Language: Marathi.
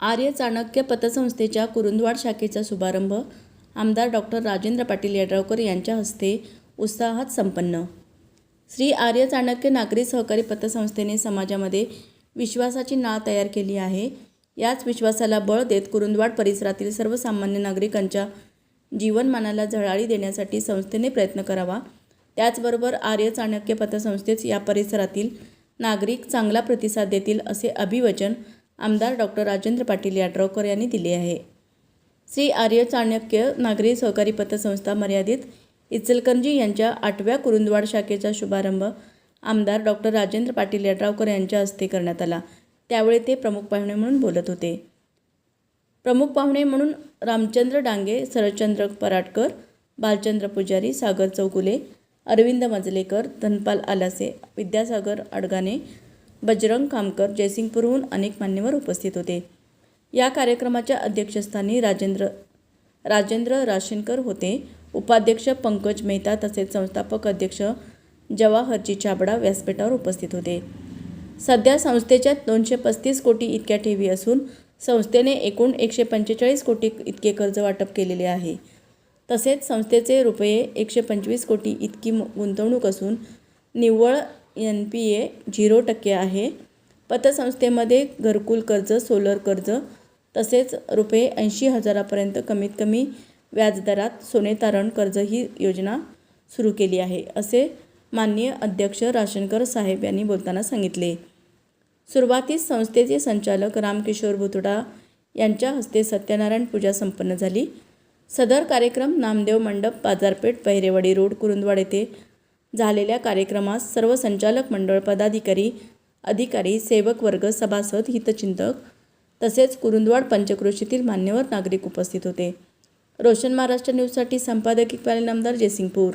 आर्य चाणक्य पतसंस्थेच्या कुरुंदवाड शाखेचा शुभारंभ आमदार डॉक्टर राजेंद्र पाटील यड्रावकर यांच्या हस्ते उत्साहात संपन्न. श्री आर्य चाणक्य नागरी सहकारी पतसंस्थेने समाजामध्ये विश्वासाची नाळ तयार केली आहे. याच विश्वासाला बळ देत कुरुंदवाड परिसरातील सर्वसामान्य नागरिकांच्या जीवनमानाला झळाळी देण्यासाठी संस्थेने प्रयत्न करावा. त्याचबरोबर आर्य चाणक्य पतसंस्थेच या परिसरातील नागरिक चांगला प्रतिसाद देतील असे अभिवचन आमदार डॉक्टर राजेंद्र पाटील याड्रावकर यांनी दिले आहे. श्री आर्य चाणक्य नागरी सहकारी पतसंस्था मर्यादित इचलकरंजी यांच्या आठव्या कुरुंदवाड शाखेचा शुभारंभ आमदार डॉक्टर राजेंद्र पाटील यड्रावकर यांच्या हस्ते करण्यात आला. त्यावेळी ते प्रमुख पाहुणे म्हणून बोलत होते. प्रमुख पाहुणे म्हणून रामचंद्र डांगे शरदचंद्र पराटकर बालचंद्र पुजारी सागर चौगुले अरविंद मजलेकर धनपाल आलासे विद्यासागर अडगाणे बजरंग कामकर जयसिंगपूरहून अनेक मान्यवर उपस्थित होते. या कार्यक्रमाच्या अध्यक्षस्थानी राजेंद्र राजेंद्र राशेनकर होते. उपाध्यक्ष पंकज मेहता तसेच संस्थापक अध्यक्ष जवाहरजी छाबडा व्यासपीठावर उपस्थित होते. सध्या संस्थेच्या दोनशे पस्तीस कोटी इतक्या ठेवी असून संस्थेने एकूण एकशे पंचेचाळीस कोटी इतके कर्ज वाटप केलेले आहे. तसेच संस्थेचे रुपये एकशे पंचवीस कोटी इतकी मु- गुंतवणूक असून निव्वळ एन पी ए झिरो टक्के आहे. पतसंस्थेमध्ये घरकुल कर्ज सोलर कर्ज तसेच रुपये ऐंशी हजारापर्यंत कमीत कमी व्याजदरात सोने तारण कर्ज ही योजना सुरू केली आहे असे माननीय अध्यक्ष राशनकर साहेब यांनी बोलताना सांगितले. सुरुवातीस संस्थेचे संचालक रामकिशोर भुतडा यांच्या हस्ते सत्यनारायण पूजा संपन्न झाली. सदर कार्यक्रम नामदेव मंडप बाजारपेठ पहिरेवाडी रोड कुरुंदवाड येथे झालेल्या कार्यक्रमास सर्व संचालक मंडळ पदाधिकारी अधिकारी सेवक वर्ग सभासद हितचिंतक तसेच कुरुंदवाड पंचक्रोशीतील मान्यवर नागरिक उपस्थित होते. रोशन महाराष्ट्र न्यूजसाठी संपादकीय पालन आमदार जयसिंगपूर.